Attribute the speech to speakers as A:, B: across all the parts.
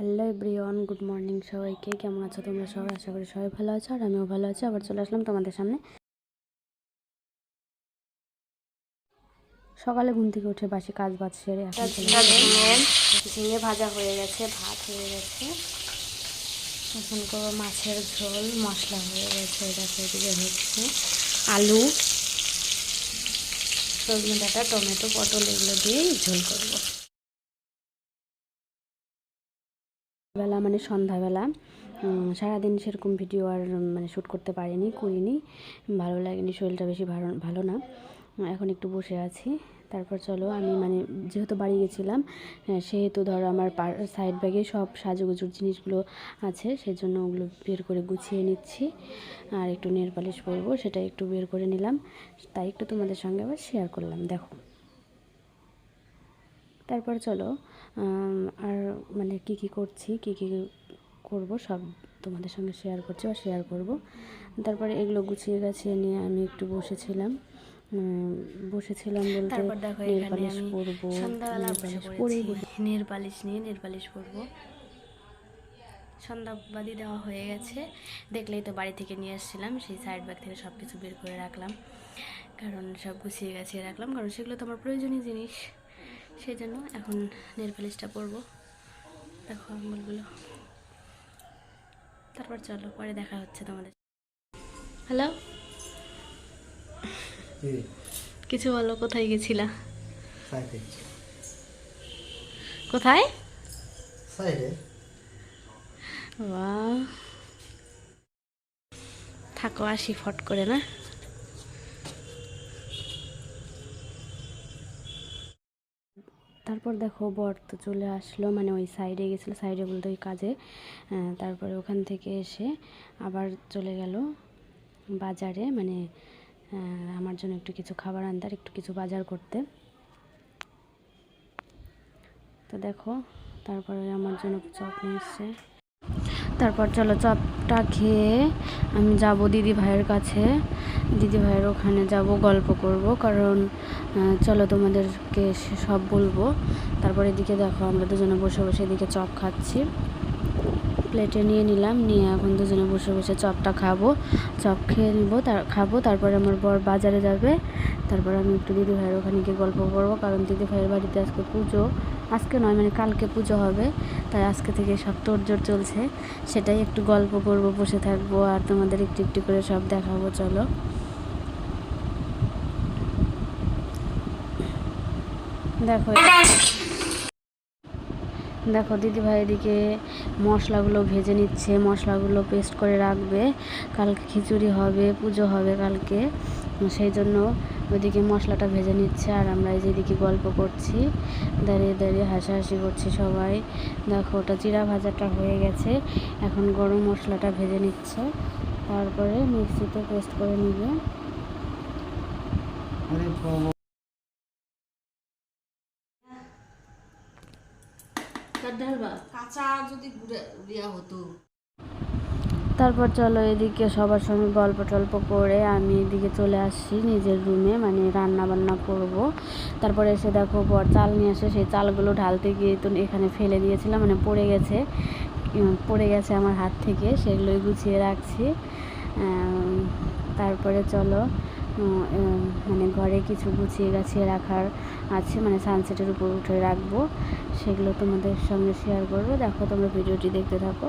A: Hello everyone good morning সবাইকে। কেমন আছো তোমরা সবাই? আশা করি সবাই ভালো আছো আর আমিও ভালো আছি। আবার চলে আসলাম তোমাদের সামনে। সকালে ঘুম থেকে উঠে বাসি কাজ বাজ সেরে ঝিঙে ভাজা হয়ে গেছে ভাত হয়ে গেছে। এখন করব মাছের ঝোল মশলা হয়ে গেছে এটা এদিকে হচ্ছে আলু সজনে ডাঁটা টমেটো পটল এগুলো দিয়েই ঝোল করব। বেলা মানে সন্ধ্যাবেলা সারাদিন সেরকম ভিডিও আর মানে শ্যুট করতে পারিনি, করিনি। ভালো লাগেনি, শরীরটা বেশি ভালো ভালো না। এখন একটু বসে আছি। তারপর চলো, আমি মানে যেহেতু বাড়ি গেছিলাম সেহেতু ধরো আমার সাইড ব্যাগে সব সাজুগুজুর জিনিসগুলো আছে, সেজন্য ওগুলো বের করে গুছিয়ে নিচ্ছি। আর একটু নেল পালিশ পরবো সেটা একটু বের করে নিলাম। তাই একটু তোমাদের সঙ্গে আবার শেয়ার করলাম, দেখো। তারপর চলো আর মানে কি কি করছি কি কি করব সব তোমাদের সঙ্গে শেয়ার করছি বা শেয়ার করব। তারপরে এগুলো গুছিয়ে গাছিয়ে নিয়ে আমি একটু বসেছিলাম। বসেছিলাম বলতে
B: তারপর দেখো এখানে
A: পালিশ
B: আমি
A: পরবো
B: সন্ধ্যাবেলা বসে পড়েছি নিয়ে নেল পালিশ করব। সন্ধ্যাবাদি দেওয়া হয়ে গেছে। দেখলেই তো বাড়ি থেকে নিয়ে এসেছিলাম সেই সাইড ব্যাগ থেকে সব কিছু বের করে রাখলাম। কারণ সব গুছিয়ে গাছিয়ে রাখলাম কারণ সেগুলো তো আমার প্রয়োজনীয় জিনিস। সেই জন্য এখন নেল পালিশটা পরবো। দেখো আঙুলগুলো তারপর চলো পরে দেখা হচ্ছে তোমাদের। হ্যালো কিছু বলো কোথায় গেছিলা? কোথায়? থাকো আসি ফট করে না?
A: তারপর দেখো বর তো চলে আসলো মানে ওই সাইডে গেছিল সাইডে বলতে ওই কাজে। তারপরে ওখান থেকে এসে আবার চলে গেল বাজারে মানে আমার জন্য একটু কিছু খাবার আনতে আর একটু কিছু বাজার করতে। তো দেখো, তারপরে আমার জন্য চপ নিয়ে তারপর চলো চপটা খেয়ে আমি যাব দিদি ভাইয়ের কাছে। দিদি ভাইয়ের ওখানে যাব, গল্প করব, কারণ চলো তোমাদেরকে সব বলব। তারপর এদিকে দেখো, আমরা দুজনে বসে বসে এদিকে চপ খাচ্ছি। প্লেটে নিয়ে নিলাম, নিয়ে এখন দুজনে বসে বসে চপটা খাব। চপ খেয়ে নিব, তার খাব, তারপরে আমার বর বাজারে যাবে। তারপর আমি একটু দিদি ভাইয়ের ওখানে গিয়ে গল্প করব, কারণ দিদি ভাইয়ের বাড়িতে আজকে পুজো। আজকে নয় মানে কালকে পুজো হবে, তাই আজকে থেকে সব তোড়জোড় চলছে। সেটাই একটু গল্প করব, বসে থাকব, আর তোমাদের একটু একটু করে সব দেখাবো, চলো। দেখো। দেখো দিদি ভাই এদিকে মশলাগুলো ভেজে নিচ্ছে, মশলাগুলো পেস্ট করে রাখবে। কালকে খিচুড়ি হবে, পুজো হবে কালকে। সেই জন্য ওইদিকে মশলাটা ভেজে নিচ্ছে আর আমরা এই যেদিকে গল্প করছি, দাঁড়িয়ে দাঁড়িয়ে হাসাহাসি করছি সবাই। দেখো, ওটা জিরা ভাজাটা হয়ে গেছে, এখন গরম মশলাটা ভেজে নিচ্ছে। তারপরে মিক্সিতে পেস্ট করে নিবে।
C: আরে
D: কাঁচা যদি গুঁড়া হতো।
A: তারপর চলো এদিকে সবার সঙ্গে গল্প টল্প করে আমি এদিকে চলে আসছি নিজের রুমে মানে রান্না বান্না করব। তারপরে এসে দেখো বর চাল নিয়ে আসে সেই চালগুলো ঢালতে গিয়ে তো এখানে ফেলে দিয়েছিলাম মানে পড়ে গেছে পড়ে গেছে আমার হাত থেকে সেগুলোই গুছিয়ে রাখছি। তারপরে চলো মানে ঘরে কিছু গুছিয়ে গাছিয়ে রাখার আছে মানে সানসেটের উপর উঠে রাখব। সেগুলো তোমাদের সঙ্গে শেয়ার করব। দেখো তোমরা ভিডিওটি দেখতে থাকো।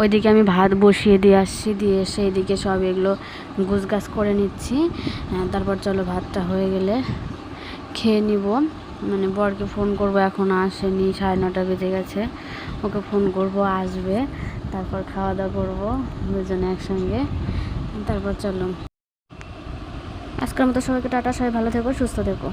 A: ওইদিকে আমি ভাত বসিয়ে দিয়ে আসছি দিয়ে এসে এদিকে সব এগুলো গুছগাছ করে নিচ্ছি। হ্যাঁ, তারপর চলো ভাতটা হয়ে গেলে খেয়ে নিব। মানে বরকে ফোন করব এখন আসেনি সাড়ে নটা বেজে গেছে। ওকে ফোন করব আসবে। তারপর খাওয়া দাওয়া করব দুজনে একসঙ্গে। তারপর চলো। আজকের মতো সবাইকে টাটা সবাই ভালো থেকো সুস্থ থেকো।